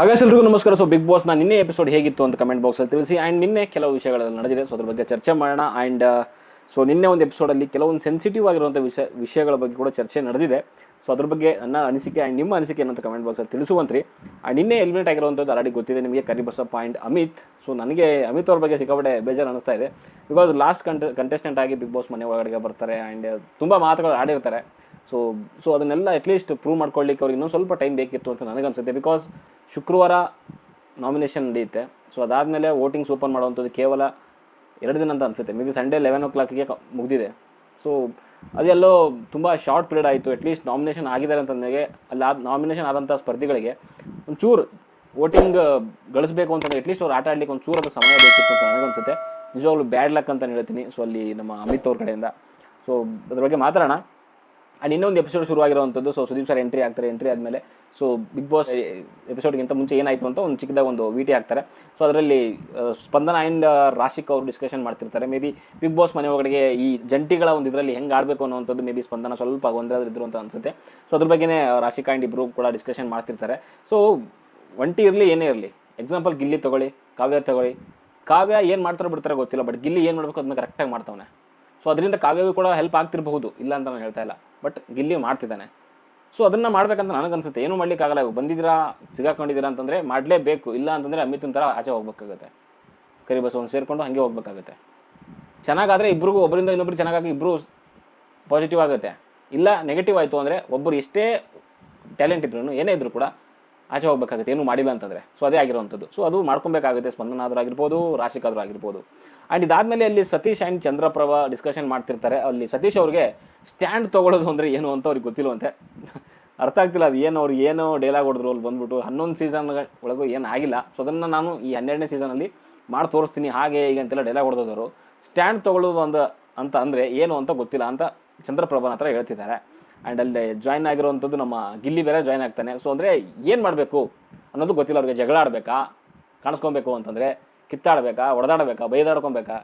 ಹಾಗಾದ್ರೆ ಎಲ್ರಿಗೂ ನಮಸ್ಕಾರ. ಸೊ ಬಿಗ್ ಬಾಸ್ನ ನಿನ್ನೆ ಎಪಿಸೋಡ್ ಹೇಗಿತ್ತು ಅಂತ ಕಮೆಂಟ್ ಬಾಕ್ಸಲ್ಲಿ ತಿಳಿಸಿ. ಆ್ಯಂಡ್ ನಿನ್ನೆ ಕೆಲವು ವಿಷಯಗಳೆಲ್ಲ ನಡೆದಿದೆ. ಸೊ ಅದ್ರ ಬಗ್ಗೆ ಚರ್ಚೆ ಮಾಡೋಣ. ಆ್ಯಂಡ್ ಸೊ ನಿನ್ನೆ ಒಂದು ಎಪಿಸೋಡಲ್ಲಿ ಕೆಲವೊಂದು ಸೆನ್ಸಿಟಿವ್ ಆಗಿರುವಂಥ ವಿಷಯ, ವಿಷಯಗಳ ಬಗ್ಗೆ ಕೂಡ ಚರ್ಚೆ ನಡೆದಿದೆ. ಸೊ ಅದ್ರ ಬಗ್ಗೆ ನನ್ನ ಅನಿಸಿಕೆ ಆ್ಯಂಡ್ ನಿಮ್ಮ ಅನಿಸಿಕೆ ಏನಂತ ಕಮೆಂಟ್ ಬಾಕ್ಸಲ್ಲಿ ತಿಳಿಸುವಂತ್ರಿ. ಆ್ಯಂಡ್ ನಿನ್ನೆ ಎಲಿಮಿನೇಟ್ ಆಗಿರುವಂಥದ್ದು ಆಲ್ರೆಡಿ ಗೊತ್ತಿದೆ. ನಿಮಗೆ ಕರಿಬಸಪ್ಪ ಆ್ಯಂಡ್ ಅಮಿತ್. ಸೊ ನನಗೆ ಅಮಿತ್ ಅವ್ರ ಬಗ್ಗೆ ಸಿಕ್ಕಾಪಟ್ಟೆ ಬೇಜಾರು ಅನಿಸ್ತಾ ಇದೆ. ಬಿಕಾಸ್ ಲಾಸ್ಟ್ ಕಂಟೆ ಕಂಟೆಸ್ಟೆಂಟ್ ಆಗಿ ಬಿಗ್ ಬಾಸ್ ಮನೆ ಒಳಗಡೆಗೆ ಬರ್ತಾರೆ. ಆ್ಯಂಡ್ ತುಂಬ ಮಾತುಗಳು ಆಡಿರ್ತಾರೆ. ಸೊ ಸೊ ಅದನ್ನೆಲ್ಲ ಅಟ್ಲೀಸ್ಟ್ ಪ್ರೂವ್ ಮಾಡ್ಕೊಳ್ಳಿಕ್ಕೆ ಅವ್ರಿಗೆ ಇನ್ನೊಂದು ಸ್ವಲ್ಪ ಟೈಮ್ ಬೇಕಿತ್ತು ಅಂತ ನನಗನ್ಸುತ್ತೆ. ಬಿಕಾಸ್ ಶುಕ್ರವಾರ ನಾಮಿನೇಷನ್ ನಡೆಯುತ್ತೆ. ಸೊ ಅದಾದಮೇಲೆ ವೋಟಿಂಗ್ಸ್ ಓಪನ್ ಮಾಡುವಂಥದ್ದು ಕೇವಲ ಎರಡು ದಿನ ಅಂತ ಅನಿಸುತ್ತೆ. ಮೇ ಬಿ ಸಂಡೇ ಲೆವೆನ್ ಓ ಕ್ಲಾಕಿಗೆ ಮುಗಿದಿದೆ. ಸೊ ಅದೆಲ್ಲೋ ತುಂಬ ಶಾರ್ಟ್ ಪೀರಿಯಡ್ ಆಯಿತು. ಅಟ್ಲೀಸ್ಟ್ ನಾಮಿನೇಷನ್ ಆಗಿದ್ದಾರೆ ಅಂತಂದಾಗೆ ಅಲ್ಲಿ ಆದ ನಾಮಿನೇಷನ್ ಆದಂಥ ಸ್ಪರ್ಧಿಗಳಿಗೆ ಒಂಚೂರು ವೋಟಿಂಗ್ ಗಳಿಸಬೇಕು ಅಂತಂದರೆ ಅಟ್ಲೀಸ್ಟ್ ಅವ್ರು ಆಟ ಆಡಲಿಕ್ಕೆ ಒಂದು ಚೂರು ಸಮಯ ಬೇಕಿತ್ತು ಅಂತ ನನಗನ್ಸುತ್ತೆ. ನಿಜವಾಗ್ಲೂ ಬ್ಯಾಡ್ ಲಕ್ ಅಂತ ಹೇಳ್ತೀನಿ. ಸೊ ಅಲ್ಲಿ ನಮ್ಮ ಅಮಿತ್ ಅವ್ರ ಕಡೆಯಿಂದ. ಸೊ ಅದ್ರ ಬಗ್ಗೆ ಮಾತಾಡೋಣ. ಆ್ಯಂಡ್ ಇನ್ನೊಂದು ಎಪಿಸೋಡ್ ಶುರುವಾಗಿರುವಂಥದ್ದು ಸೊ ಸುದೀಪ್ ಸರ್ ಎಂಟ್ರಿ ಆಗ್ತಾರೆ ಎಂಟ್ರಿ ಆದಮೇಲೆ. ಸೊ ಬಿಗ್ ಬಾಸ್ ಎಪಿಸೋಡ್ಗಿಂತ ಮುಂಚೆ ಏನಾಯಿತು ಅಂತ ಒಂದು ಚಿಕ್ಕದಾಗ ಒಂದು ವಿಟಿ ಹಾಕ್ತಾರೆ. ಸೊ ಅದರಲ್ಲಿ ಸ್ಪಂದನ ಆ್ಯಂಡ್ ರಾಶಿಕ್ ಅವರು ಡಿಸ್ಕಷನ್ ಮಾಡ್ತಿರ್ತಾರೆ. ಮೇ ಬಿ ಬಿಗ್ ಬಾಸ್ ಮನೆ ಒಳಗಡೆ ಈ ಜಂಟಿಗಳ ಒಂದು ಇದರಲ್ಲಿ ಹೆಂಗೆ ಆಡಬೇಕು ಅನ್ನೋವಂಥದ್ದು ಮೇ ಬಿ ಸ್ಪಂದನ ಸ್ವಲ್ಪ ಗೊಂದಲದಿದ್ರು ಅಂತ ಅನ್ಸುತ್ತೆ. ಸೊ ಅದ್ರ ಬಗ್ಗೆನೇ ರಾಶಿಕ್ ಆ್ಯಂಡ್ ಇಬ್ಬರು ಕೂಡ ಡಿಸ್ಕಷನ್ ಮಾಡ್ತಿರ್ತಾರೆ. ಸೊ ಒಂಟಿ ಇರಲಿ, ಏನೇ ಇರಲಿ. ಎಕ್ಸಾಂಪಲ್ ಗಿಲ್ಲಿ ತಗೊಳ್ಳಿ, ಕಾವ್ಯ ತಗೊಳ್ಳಿ. ಕಾವ್ಯ ಏನು ಮಾಡ್ತಾರೋ ಬಿಡ್ತಾರೋ ಗೊತ್ತಿಲ್ಲ ಬಟ್ ಗಿಲ್ಲಿ ಏನು ಮಾಡಬೇಕು ಅದನ್ನ ಕರೆಕ್ಟಾಗಿ ಮಾಡ್ತಾವನೆ. ಸೊ ಅದರಿಂದ ಕಾವ್ಯಗೂ ಕೂಡ ಹೆಲ್ಪ್ ಆಗ್ತಿರಬಹುದು, ಇಲ್ಲ ಅಂತ ನಾನು ಹೇಳ್ತಾ ಇಲ್ಲ. ಬಟ್ ಗಿಲ್ಲಿ ಮಾಡ್ತಿದ್ದಾನೆ. ಸೊ ಅದನ್ನು ಮಾಡ್ಬೇಕಂತ ನನಗನ್ಸುತ್ತೆ. ಏನು ಮಾಡ್ಲಿಕ್ಕಾಗಲ್ಲ. ಬಂದಿದ್ದೀರಾ, ಸಿಗಾಕೊಂಡಿದ್ದೀರಾ ಅಂತಂದರೆ ಮಾಡಲೇಬೇಕು. ಇಲ್ಲ ಅಂತಂದರೆ ಅಮಿತನ್ ಥರ ಆಚೆ ಹೋಗ್ಬೇಕಾಗುತ್ತೆ. ಕರಿ ಬಸ್ ಒಂದು ಸೇರಿಕೊಂಡು ಹಾಗೆ ಹೋಗ್ಬೇಕಾಗುತ್ತೆ. ಚೆನ್ನಾಗಾದರೆ ಇಬ್ರಿಗೂ ಒಬ್ಬರಿಂದ ಇನ್ನೊಬ್ರು ಚೆನ್ನಾಗಾಗಿ ಇಬ್ಬರು ಪಾಸಿಟಿವ್ ಆಗುತ್ತೆ. ಇಲ್ಲ ನೆಗೆಟಿವ್ ಆಯಿತು ಅಂದರೆ ಒಬ್ಬರು ಎಷ್ಟೇ ಟ್ಯಾಲೆಂಟ್ ಇದ್ರು ಏನೇ ಇದ್ರು ಕೂಡ ಆಚೆ ಹೋಗಬೇಕಾಗುತ್ತೆ. ಏನು ಮಾಡಿಲ್ಲ ಅಂತಂದರೆ. ಸೊ ಅದೇ ಆಗಿರುವಂಥದ್ದು. ಸೊ ಅದು ಮಾಡ್ಕೊಬೇಕಾಗುತ್ತೆ. ಸ್ಪಂದನ ಆದರೂ ಆಗಿರ್ಬೋದು, ರಾಶಿಕಾದರೂ ಆಗಿರ್ಬೋದು. ಆ್ಯಂಡ್ ಇದಾದಮೇಲೆ ಅಲ್ಲಿ ಸತೀಶ್ ಆ್ಯಂಡ್ ಚಂದ್ರಪ್ರಭ ಡಿಸ್ಕಷನ್ ಮಾಡ್ತಿರ್ತಾರೆ. ಅಲ್ಲಿ ಸತೀಶ್ ಅವ್ರಿಗೆ ಸ್ಟ್ಯಾಂಡ್ ತೊಗೊಳ್ಳೋದು ಅಂದರೆ ಏನು ಅಂತ ಅವ್ರಿಗೆ ಗೊತ್ತಿಲ್ಲವಂತೆ ಅರ್ಥ ಆಗ್ತಿಲ್ಲ. ಅದು ಏನು ಅವ್ರು ಏನು ಡೈಲಾಗ್ ಹೊಡೆದ್ರು, ಅಲ್ಲಿ ಬಂದ್ಬಿಟ್ಟು ಹನ್ನೊಂದು ಸೀಸನ್ ಒಳಗೂ ಏನು ಆಗಿಲ್ಲ. ಸೊ ಅದನ್ನು ನಾನು ಈ ಹನ್ನೆರಡನೇ ಸೀಸನಲ್ಲಿ ಮಾಡಿ ತೋರಿಸ್ತೀನಿ. ಹಾಗೆ ಹೀಗೆ ಅಂತೆಲ್ಲ ಡೈಲಾಗ್ ಹೊಡೆದವರು. ಸ್ಟ್ಯಾಂಡ್ ತೊಗೊಳ್ಳೋದು ಅಂದ, ಅಂತ ಅಂದರೆ ಏನು ಅಂತ ಗೊತ್ತಿಲ್ಲ ಅಂತ ಚಂದ್ರಪ್ರಭನ ಹತ್ರ ಹೇಳ್ತಿದ್ದಾರೆ. ಆ್ಯಂಡ್ ಅಲ್ಲಿ ಜಾಯ್ನ್ ಆಗಿರುವಂಥದ್ದು ನಮ್ಮ ಗಿಲ್ಲಿ ಬೇರೆ ಜಾಯ್ನ್ ಆಗ್ತಾನೆ. ಸೊ ಅಂದರೆ ಏನು ಮಾಡಬೇಕು ಅನ್ನೋದು ಗೊತ್ತಿಲ್ಲ. ಅವ್ರಿಗೆ ಜಗಳ ಆಡಬೇಕಾ? ಕಾಣಿಸ್ಕೊಬೇಕು ಅಂತಂದರೆ ಕಿತ್ತಾಡಬೇಕಾ? ಹೊಡೆದಾಡಬೇಕಾ ಬೈದಾಡ್ಕೊಬೇಕಾ?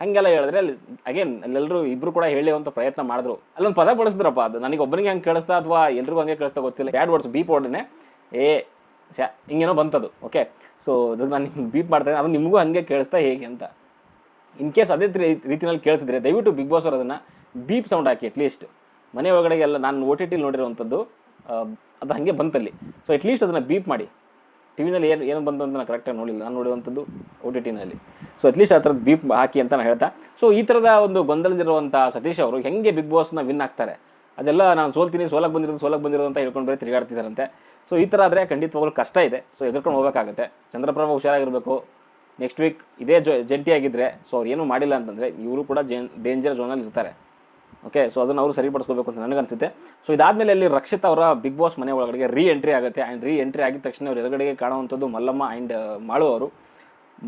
ಹಾಗೆಲ್ಲ ಹೇಳಿದ್ರೆ ಅಲ್ಲಿ ಅಗೇನ್ ಅಲ್ಲೆಲ್ಲರೂ ಇಬ್ಬರು ಕೂಡ ಹೇಳುವಂಥ ಪ್ರಯತ್ನ ಮಾಡಿದ್ರು. ಅಲ್ಲೊಂದು ಪದ ಬಳಸಿದ್ರಪ್ಪ. ಅದು ನನಗೆ ಒಬ್ಬನಿಗೆ ಹಂಗೆ ಕೇಳಿಸ್ತಾ ಅಥವಾ ಎಲ್ರಿಗೂ ಹಂಗೆ ಕೇಳಿಸ್ತಾ ಗೊತ್ತಿಲ್ಲ. ಬ್ಯಾಡ್ ವರ್ಡ್ಸ್ ಬೀಪ್ ಹೊಡೆನೆ ಏ ಸ್ಯಾ ಹಿಂಗೇನೋ ಬಂತದು. ಓಕೆ ಸೊ ಅದು ನಾನು ಹಿಂಗೆ ಬೀಪ್ ಮಾಡ್ತೇನೆ ಅದು ನಿಮಗೂ ಹಂಗೆ ಕೇಳಿಸ್ತಾ ಹೇಗೆ ಅಂತ. ಇನ್ ಕೇಸ್ ಅದೇ ರೀತಿನಲ್ಲಿ ಕೇಳಿಸಿದ್ರೆ ದಯವಿಟ್ಟು ಬಿಗ್ ಬಾಸ್ ಅವರು ಅದನ್ನು ಬೀಪ್ ಸೌಂಡ್ ಹಾಕಿ ಅಟ್ಲೀಸ್ಟ್ ಮನೆ ಒಳಗಡೆಗೆಲ್ಲ ನಾನು ಓ ಟಿ ಟಿಲಿ ನೋಡಿರುವಂಥದ್ದು ಅದು ಹಾಗೆ ಬಂತಲ್ಲಿ. ಸೊ ಅಟ್ಲೀಸ್ಟ್ ಅದನ್ನು ಬೀಪ್ ಮಾಡಿ. ಟಿ ವಿನಲ್ಲಿ ಏನು ಏನು ಬಂತು ಅಂತ ನಾನು ಕರೆಕ್ಟಾಗಿ ನೋಡಿಲ್ಲ ನಾನು ನೋಡಿರುವಂಥದ್ದು ಓ ಟಿ ಟಿನಲ್ಲಿ ಸೊ ಅಟ್ಲೀಸ್ಟ್ ಆ ಥರದ್ದು ಬೀಪ್ ಹಾಕಿ ಅಂತ ನಾನು ಹೇಳ್ತಾ. ಸೊ ಈ ಥರದ ಒಂದು ಗೊಂದಲದಿರುವಂಥ ಸತೀಶ್ ಅವರು ಹೆಂಗೆ ಬಿಗ್ ಬಾಸ್ನ ವಿನ್ ಆಗ್ತಾರೆ? ಅದೆಲ್ಲ ನಾನು ಸೋಲ್ತೀನಿ ಸೋಲಕ್ಕೆ ಬಂದಿರೋದು ಸೋಲಕ್ಕೆ ಬಂದಿರೋದು ಅಂತ ಹೇಳ್ಕೊಂಡು ಬರೀ ತಿರುಗಾಡ್ತಿದ್ದಾರಂತೆ ಸೊ ಈ ಥರ ಆದರೆ ಖಂಡಿತವಾಗ್ಲೂ ಕಷ್ಟ ಇದೆ. ಸೊ ಎದುರ್ಕೊಂಡು ಹೋಗಬೇಕಾಗುತ್ತೆ. ಚಂದ್ರಪ್ರಭ ಹುಷಾರಾಗಿರಬೇಕು. ನೆಕ್ಸ್ಟ್ ವೀಕ್ ಇದೇ ಜೊ ಜಂಟಿಯಾಗಿದ್ದರೆ ಸೊ ಅವ್ರು ಏನೂ ಮಾಡಿಲ್ಲ ಅಂತಂದರೆ ಇವರು ಕೂಡ ಜೇನ್ ಡೇಂಜರ್ ಝೋನಲ್ಲಿ ಇರ್ತಾರೆ ಓಕೆ ಸೊ ಅದನ್ನು ಅವರು ಸರಿಪಡಿಸ್ಕೋಬೇಕು ಅಂತ ನನಗನ್ಸುತ್ತೆ. ಸೊ ಇದಾದಮೇಲೆ ಅಲ್ಲಿ ರಕ್ಷಿತ್ ಅವರ ಬಿಗ್ ಬಾಸ್ ಮನೆ ಒಳಗಡೆ ರೀ ಎಂಟ್ರಿ ಆಗುತ್ತೆ. ಆ್ಯಂಡ್ ರೀ ಎಂಟ್ರಿ ಆಗಿದ ತಕ್ಷಣ ಅವ್ರ ಎದುರುಗಡೆಗೆ ಕಾಣುವಂಥದ್ದು ಮಲ್ಲಮ್ಮ ಆ್ಯಂಡ್ ಮಾಳು ಅವರು.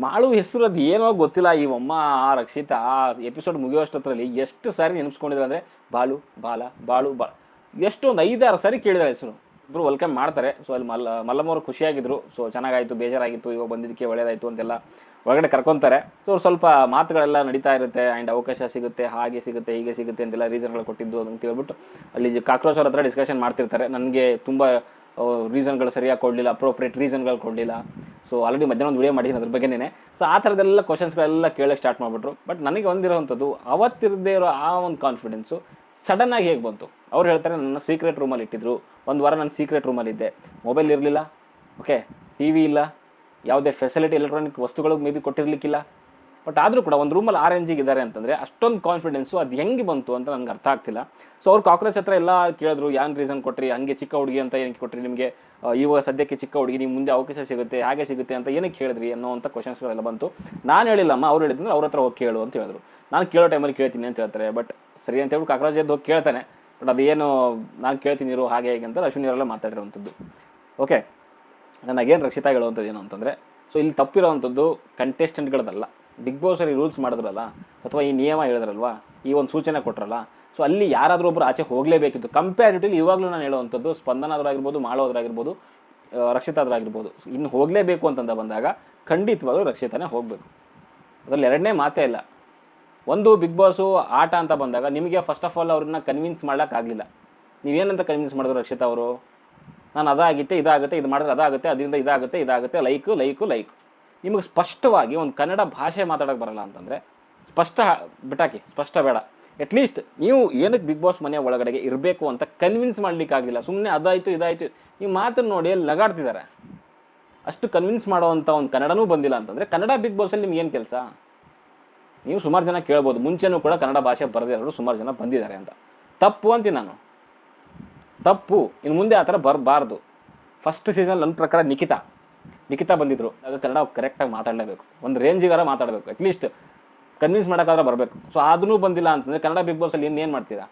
ಮಾಳು ಹೆಸರು ಅದು ಏನೋ ಗೊತ್ತಿಲ್ಲ. ಈ ಅಮ್ಮ, ಆ ರಕ್ಷಿತ, ಆ ಎಪಿಸೋಡ್ ಮುಗಿಯೋಷ್ಟರಲ್ಲಿ ಎಷ್ಟು ಸಾರಿ ನೆನಪಿಸ್ಕೊಂಡಿದ್ದಾರೆ ಅಂದರೆ ಬಾಳು ಬಾಲ, ಬಾಳು, ಬಾ ಎಷ್ಟೊಂದು ಐದಾರು ಸಾರಿ ಕೇಳಿದಾರೆ ಹೆಸರು. ಇಬ್ಬರು ವೆಲ್ಕಮ್ ಮಾಡ್ತಾರೆ. ಸೊ ಅಲ್ಲಿ ಮಲ್ಲ ಮಲ್ಲಮ್ಮವ್ರು ಖುಷಿಯಾಗಿದ್ದರು ಸೊ ಚೆನ್ನಾಗಾಯಿತು, ಬೇಜಾರಾಗಿತ್ತು, ಇವಾಗ ಬಂದಿದ್ದಕ್ಕೆ ಒಳ್ಳೆಯದಾಯಿತು ಅಂತೆಲ್ಲ ಒಳಗಡೆ ಕರ್ಕೊತಾರೆ. ಸೊ ಅವ್ರು ಸ್ವಲ್ಪ ಮಾತುಗಳೆಲ್ಲ ನಡೀತಾ ಇರುತ್ತೆ. ಆ್ಯಂಡ್ ಅವಕಾಶ ಸಿಗುತ್ತೆ, ಹಾಗೆ ಸಿಗುತ್ತೆ, ಹೀಗೆ ಸಿಗುತ್ತೆ ಅಂತೆಲ್ಲ ರೀಸನ್ಗಳು ಕೊಟ್ಟಿದ್ದು ಅಂತ ಹೇಳ್ಬಿಟ್ಟು ಅಲ್ಲಿ ಕಾಕ್ರೋಚ್ ಅವ್ರ ಹತ್ರ ಡಿಸ್ಕಷನ್ ಮಾಡ್ತಿರ್ತಾರೆ. ನನಗೆ ತುಂಬ ರೀಸನ್ಗಳು ಸರಿಯಾಗಿ ಕೊಡಲಿಲ್ಲ ಅಪ್ರೋಪ್ರಿಯೇಟ್ ರೀಸನ್ಗಳು ಕೊಡಲಿಲ್ಲ. ಸೊ ಆಲ್ರೆಡಿ ಮಧ್ಯಾಹ್ನ ಒಂದು ವಿಡಿಯೋ ಮಾಡಿದ್ದೀನಿ ಅದ್ರ ಬಗ್ಗೆನೇ ಸೊ ಆ ಥರದ್ದೆಲ್ಲ ಕ್ವಶನ್ಸ್ಗಳೆಲ್ಲ ಕೇಳೋಕ್ಕೆ ಸ್ಟಾರ್ಟ್ ಮಾಡಿಬಿಟ್ರು. ಬಟ್ ನನಗೆ ಒಂದಿರೋವಂಥದ್ದು ಅವತ್ತಿರದೇ ಇರೋ ಆ ಒಂದು ಕಾನ್ಫಿಡೆನ್ಸು ಸಡನ್ನಾಗಿ ಹೇಗೆ ಬಂತು? ಅವ್ರು ಹೇಳ್ತಾರೆ, ನನ್ನ ಸೀಕ್ರೆಟ್ ರೂಮಲ್ಲಿ ಇಟ್ಟಿದ್ರು. ಒಂದು ವಾರ ನಾನು ಸೀಕ್ರೆಟ್ ರೂಮಲ್ಲಿದ್ದೆ ಮೊಬೈಲ್ ಇರಲಿಲ್ಲ. ಓಕೆ ಟಿ ವಿ ಇಲ್ಲ. ಯಾವುದೇ ಫೆಸಿಲಿಟಿ ಎಲೆಕ್ಟ್ರಾನಿಕ್ ವಸ್ತುಗಳು ಮೇ ಬಿ ಕೊಟ್ಟಿರಲಿಕ್ಕಿಲ್ಲ. ಬಟ್ ಆದರೂ ಕೂಡ ಒಂದು ರೂಮಲ್ಲಿ ಆರ್ ರೇಂಜಿಗೆ ಇದ್ದಾರೆ ಅಂತಂದರೆ ಅಷ್ಟೊಂದು ಕಾನ್ಫಿಡೆನ್ಸು ಅದು ಹೆಂಗೆ ಬಂತು ಅಂತ ನನಗೆ ಅರ್ಥ ಆಗ್ತಿಲ್ಲ. ಸೊ ಅವ್ರು ಕಾಕ್ರೋಚ್ ಹತ್ರ ಎಲ್ಲ ಕೇಳಿದ್ರು ಏನು ರೀಸನ್ ಕೊಟ್ರಿ? ಹಂಗೆ ಚಿಕ್ಕ ಹುಡುಗಿ ಅಂತ ಏನಕ್ಕೆ ಕೊಟ್ರಿ ನಿಮಗೆ? ಇವಾಗ ಸದ್ಯಕ್ಕೆ ಚಿಕ್ಕ ಹುಡುಗಿ ನಿಮ್ಮ ಮುಂದೆ ಅವಕಾಶ ಸಿಗುತ್ತೆ, ಹಾಗೆ ಸಿಗುತ್ತೆ ಅಂತ ಏನಕ್ಕೆ ಹೇಳಿದ್ರಿ ಅಂತ ಕ್ವಶನ್ಸ್ಗಳೆಲ್ಲ ಬಂತು. ನಾನು ಹೇಳಿಲ್ಲಮ್ಮ ಅವ್ರು ಹೇಳಿದ್ರೆ ಅವ್ರ ಹತ್ರ ಹೋಗಿ ಕೇಳು ಅಂತ ಹೇಳಿದ್ರು. ನಾನು ಕೇಳೋ ಟೈಮಲ್ಲಿ ಕೇಳ್ತೀನಿ ಅಂತ ಹೇಳ್ತಾರೆ. ಬಟ್ ಸರಿ ಅಂತ ಹೇಳಿ ಕಾಕ್ರೋಚ್ ಎದ್ದು ಹೋಗಿ ಕೇಳ್ತಾನೆ. ಬಟ್ ಅದೇನು ನಾನು ಕೇಳ್ತೀನಿ ಇರು ಹಾಗೆ ಹೇಗೆ ಅಂತ ಅಶ್ವಿನಿ ಅವರೆಲ್ಲ ಮಾತಾಡಿರುವಂಥದ್ದು. ಓಕೆ ನನಗೇನು ರಕ್ಷಿತಾ ಹೇಳುವಂಥದ್ದು ಏನು ಅಂತಂದರೆ ಸೊ ಇಲ್ಲಿ ತಪ್ಪಿರೋವಂಥದ್ದು ಕಂಟೆಸ್ಟೆಂಟ್ಗಳದಲ್ಲ ಬಿಗ್ ಬಾಸ್ ಅಲ್ಲಿ ರೂಲ್ಸ್ ಮಾಡಿದ್ರಲ್ಲ, ಅಥವಾ ಈ ನಿಯಮ ಹೇಳಿದ್ರಲ್ವಾ, ಈ ಒಂದು ಸೂಚನೆ ಕೊಟ್ರಲ್ಲ ಸೊ ಅಲ್ಲಿ ಯಾರಾದರೂ ಒಬ್ಬರು ಆಚೆ ಹೋಗಲೇಬೇಕಿತ್ತು. ಕಂಪ್ಯಾರಿಟಿವ್ಲಿ ಇವಾಗಲೂ ನಾನು ಹೇಳುವಂಥದ್ದು ಸ್ಪಂದನಾದ್ರಾಗಿರ್ಬೋದು ಮಾಡೋದ್ರಾಗಿರ್ಬೋದು ರಕ್ಷಿತಾದ್ರಾಗಿರ್ಬೋದು. ಇನ್ನು ಹೋಗಲೇಬೇಕು ಅಂತಂದ ಬಂದಾಗ ಖಂಡಿತವಾಗ್ಲೂ ರಕ್ಷಿತಾನೇ ಹೋಗಬೇಕು. ಅದರಲ್ಲಿ ಎರಡನೇ ಮಾತೇ ಇಲ್ಲ. ಒಂದು ಬಿಗ್ ಬಾಸು ಆಟ ಅಂತ ಬಂದಾಗ ನಿಮಗೆ ಫಸ್ಟ್ ಆಫ್ ಆಲ್ ಅವ್ರನ್ನ ಕನ್ವಿನ್ಸ್ ಮಾಡೋಕ್ಕಾಗಲಿಲ್ಲ ನೀವೇನಂತ ಕನ್ವಿನ್ಸ್ ಮಾಡಿದ್ರು ರಕ್ಷಿತಾ ಅವರು? ನಾನು ಅದಾಗಿತ್ತೆ, ಇದಾಗುತ್ತೆ, ಇದು ಮಾಡಿದ್ರೆ ಅದಾಗುತ್ತೆ, ಅದರಿಂದ ಇದಾಗುತ್ತೆ ಇದಾಗುತ್ತೆ ಲೈಕು ಲೈಕು ಲೈಕು ನಿಮಗೆ ಸ್ಪಷ್ಟವಾಗಿ ಒಂದು ಕನ್ನಡ ಭಾಷೆ ಮಾತಾಡೋಕ್ಕೆ ಬರಲ್ಲ ಅಂತಂದರೆ ಸ್ಪಷ್ಟ ಬಿಟಾಕಿ ಸ್ಪಷ್ಟ ಬೇಡ. ಅಟ್ಲೀಸ್ಟ್ ನೀವು ಏನಕ್ಕೆ ಬಿಗ್ ಬಾಸ್ ಮನೆ ಒಳಗಡೆಗೆ ಇರಬೇಕು ಅಂತ ಕನ್ವಿನ್ಸ್ ಮಾಡಲಿಕ್ಕಾಗಲಿಲ್ಲ ಸುಮ್ಮನೆ ಅದಾಯಿತು, ಇದಾಯಿತು. ನೀವು ಮಾತನ್ನು ನೋಡಿ ಅಲ್ಲಿ ನಗಾಡ್ತಿದ್ದಾರೆ ಅಷ್ಟು ಕನ್ವಿನ್ಸ್ ಮಾಡೋವಂಥ ಒಂದು ಕನ್ನಡನೂ ಬಂದಿಲ್ಲ ಅಂತಂದರೆ ಕನ್ನಡ ಬಿಗ್ ಬಾಸಲ್ಲಿ ಏನು ಕೆಲಸ? ನೀವು ಸುಮಾರು ಜನ ಕೇಳ್ಬೋದು. ಮುಂಚೆನೂ ಕೂಡ ಕನ್ನಡ ಭಾಷೆ ಬರೆದಿರೋರು ಸುಮಾರು ಜನ ಬಂದಿದ್ದಾರೆ ಅಂತ. ತಪ್ಪು ಅಂತೀನಿ ನಾನು. ತಪ್ಪು. ಇನ್ನು ಮುಂದೆ ಆ ಥರ ಬರಬಾರ್ದು. ಫಸ್ಟ್ ಸೀಸನ್ ನನ್ನ ಪ್ರಕಾರ ನಿಖಿತಾ. ನಿಖಿತಾ ಬಂದಿದ್ರು. ಆಗ ಕನ್ನಡ ಕರೆಕ್ಟಾಗಿ ಮಾತಾಡಲೇಬೇಕು. ಒಂದು ರೇಂಜಿಗಾರ ಮಾತಾಡಬೇಕು. ಅಟ್ಲೀಸ್ಟ್ ಕನ್ವಿನ್ಸ್ ಮಾಡೋಕ್ಕಾದ್ರೆ ಬರಬೇಕು. ಸೊ ಅದನ್ನೂ ಬಂದಿಲ್ಲ ಅಂತಂದರೆ ಕನ್ನಡ ಬಿಗ್ ಬಾಸಲ್ಲಿ ಇನ್ನು ಏನು ಮಾಡ್ತೀರಾ?